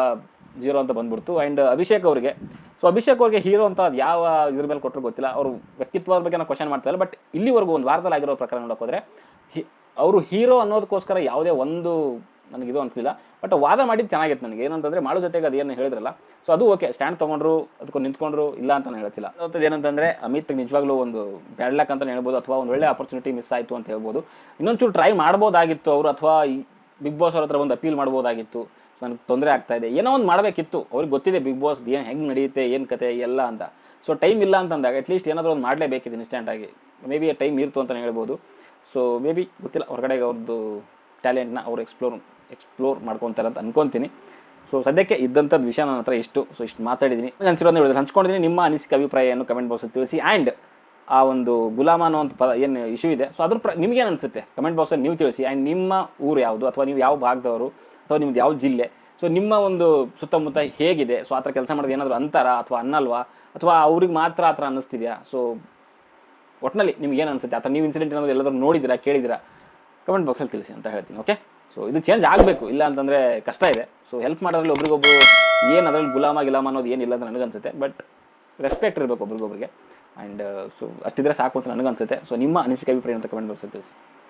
ಜೀರೋ ಅಂತ ಬಂದ್ಬಿಡ್ತು. ಆ್ಯಂಡ್ ಅಭಿಷೇಕ್ ಅವರಿಗೆ ಸೊ ಅಭಿಷೇಕ್ ಅವ್ರಿಗೆ ಹೀರೋ ಅಂತ ಅದು ಯಾವ ಇದ್ರ ಮೇಲೆ ಕೊಟ್ಟರು ಗೊತ್ತಿಲ್ಲ. ಅವರು ವ್ಯಕ್ತಿತ್ವದ ಬಗ್ಗೆ ನಾವು ಕ್ವಶನ್ ಮಾಡ್ತಾ ಇಲ್ಲ ಬಟ್ ಇಲ್ಲಿವರೆಗೂ ಒಂದು ವಾರದಲ್ಲಿ ಆಗಿರೋ ಪ್ರಕಾರ ನೋಡೋಕೆ ಹೋದರೆ, ಹಿ, ಅವರು ಹೀರೋ ಅನ್ನೋದಕ್ಕೋಸ್ಕರ ಯಾವುದೇ ಒಂದು ನನಗಿದು ಅನಿಸ್ಲಿಲ್ಲ ಬಟ್ ವಾದ ಮಾಡಿದ್ದು ಚೆನ್ನಾಗಿತ್ತು ನನಗೆ. ಏನಂತಂದರೆ ಮಾಡೋ ಜೊತೆಗೆ ಅದು ಏನು ಹೇಳಿದ್ರಲ್ಲ ಸೊ ಅದು ಓಕೆ ಸ್ಟ್ಯಾಂಡ್ ತೊಗೊಂಡ್ರು, ಅದಕ್ಕೆ ನಿಂತ್ಕೊಂಡ್ರು, ಇಲ್ಲ ಅಂತ ನಾನು ಹೇಳ್ತಿಲ್ಲ ಏನಂತಂದರೆ, ಅಮಿತ್ ನಿಜವಾಗ್ಲೂ ಒಂದು ಬ್ಯಾಡ್ ಲಕ್ ಅಂತ ಹೇಳ್ಬೋದು, ಅಥವಾ ಒಂದು ಒಳ್ಳೆ ಆಪರ್ಚುನಿಟಿ ಮಿಸ್ ಆಯಿತು ಅಂತ ಹೇಳ್ಬೋದು. ಇನ್ನೊಂಚೂರು ಟ್ರೈ ಮಾಡ್ಬೋದಾಗಿತ್ತು ಅವರು, ಅಥವಾ ಬಿಗ್ ಬಾಸ್ ಅವ್ರ ಹತ್ರ ಒಂದು ಅಪೀಲ್ ಮಾಡ್ಬೋದಾಗಿತ್ತು. ನನಗೆ ತೊಂದರೆ ಆಗ್ತಾ ಏನೋ ಒಂದು ಮಾಡಬೇಕಿತ್ತು. ಅವ್ರಿಗೆ ಗೊತ್ತಿದೆ ಬಿಗ್ ಬಾಸ್ ಏನು ಹೆಂಗೆ ನಡೆಯುತ್ತೆ, ಏನು ಕತೆ, ಎಲ್ಲ ಅಂತ. ಸೊ ಟೈಮ್ ಇಲ್ಲ ಅಂತಂದಾಗ ಅಟ್ಲೀಸ್ಟ್ ಏನಾದರೂ ಒಂದು ಮಾಡಲೇಬೇಕಿದೆ ಇನ್ಸ್ಟೆಂಟಾಗಿ ಮೇ ಬಿ ಟೈಮ್ ಇರ್ತು ಅಂತಲೇ ಹೇಳ್ಬೋದು. ಸೊ ಮೇ ಬಿ ಗೊತ್ತಿಲ್ಲ ಹೊರಗಡೆ ಅವ್ರದ್ದು ಟ್ಯಾಲೆಂಟ್ನ ಅವ್ರು ಎಕ್ಸ್ಪ್ಲೋರ್ ಎಕ್ಸ್ಪ್ಲೋರ್ ಮಾಡ್ಕೊತಾರೆ ಅಂತ ಅನ್ಕೊತೀನಿ. ಸೊ ಸದ್ಯಕ್ಕೆ ಇದ್ದಂಥದ್ದು ವಿಷಯ ನನ್ನ ಹತ್ರ ಇಷ್ಟು. ಸೊ ಇಷ್ಟು ಮಾತಾಡಿದ್ದೀನಿ ಅನ್ಸಿರೋದನ್ನ ಹೇಳಿದ್ರೆ ಹಂಚ್ಕೊಂಡಿದ್ದೀನಿ ನಿಮ್ಮ ಅನಿಸಿಕೆ, ಅಭಿಪ್ರಾಯವನ್ನು ಕಮೆಂಟ್ ಬಾಕ್ಸಲ್ಲಿ ತಿಳಿಸಿ. ಆ್ಯಂಡ್ ಆ ಒಂದು ಗುಲಾಮ ಅನ್ನೋ ಒಂದು ಪದ ಏನು ಇಶ್ಯೂ ಇದೆ. ಸೊ ಅದ್ರ ಪ್ರ, ನಿಮಗೇನು ಅನಿಸುತ್ತೆ? ಕಮೆಂಟ್ ಬಾಕ್ಸಲ್ಲಿ ನೀವು ತಿಳಿಸಿ. ಆ್ಯಂಡ್ ನಿಮ್ಮ ಊರು ಯಾವುದು? ಅಥವಾ ನೀವು ಯಾವ ಭಾಗದವರು? ಅಥವಾ ನಿಮ್ದು ಯಾವ ಜಿಲ್ಲೆ? ಸೊ ನಿಮ್ಮ ಒಂದು ಸುತ್ತಮುತ್ತ ಹೇಗಿದೆ? ಸೊ ಆ ಥರ ಕೆಲಸ ಮಾಡೋದು ಏನಾದರೂ ಅಂತಾರ? ಅಥವಾ ಅನ್ನಲ್ವಾ? ಅಥವಾ ಅವ್ರಿಗೆ ಮಾತ್ರ ಆ ಥರ ಅನ್ನಿಸ್ತಿದೆಯಾ? ಸೊ ಒಟ್ಟಿನಲ್ಲಿ ನಿಮ್ಗೆ ಏನು ಅನಿಸುತ್ತೆ ಅಥವಾ ನೀವು ಇನ್ಸಿಡೆಂಟ್ ಏನಾದರೂ ಎಲ್ಲಾದರೂ ನೋಡಿದಿರಾ ಕೇಳಿದಿರಾ ಕಮೆಂಟ್ ಬಾಕ್ಸಲ್ಲಿ ತಿಳಿಸಿ ಅಂತ ಹೇಳ್ತೀನಿ ಓಕೆ ಸೊ ಇದು ಚೇಂಜ್ ಆಗಬೇಕು. ಇಲ್ಲ ಅಂತಂದರೆ ಕಷ್ಟ ಇದೆ. ಸೊ ಹೆಲ್ಪ್ ಮಾಡೋದ್ರಲ್ಲಿ ಒಬ್ರಿಗೊಬ್ರು ಏನು ಅದರಲ್ಲಿ ಗುಲಾಮ ಗಿಲಾಮ ಅನ್ನೋದು ಏನಿಲ್ಲ ಅಂತ ನನಗನ್ಸುತ್ತೆ. ಬಟ್ ರೆಸ್ಪೆಕ್ಟ್ ಇರಬೇಕು ಒಬ್ರಿಗೊಬ್ರಿಗೆ. ಆ್ಯಂಡ್ ಸೊ ಅಷ್ಟಿದ್ರೆ ಸಾಕು ಅಂತ ನನಗನ್ಸುತ್ತೆ. ಸೊ ನಿಮ್ಮ ಅನಿಸಿಕೆ ಅಭಿಪ್ರಾಯ ಅಂತ ಕಮೆಂಟ್ ಬಾಕ್ಸಲ್ಲಿ ತಿಳಿಸಿ.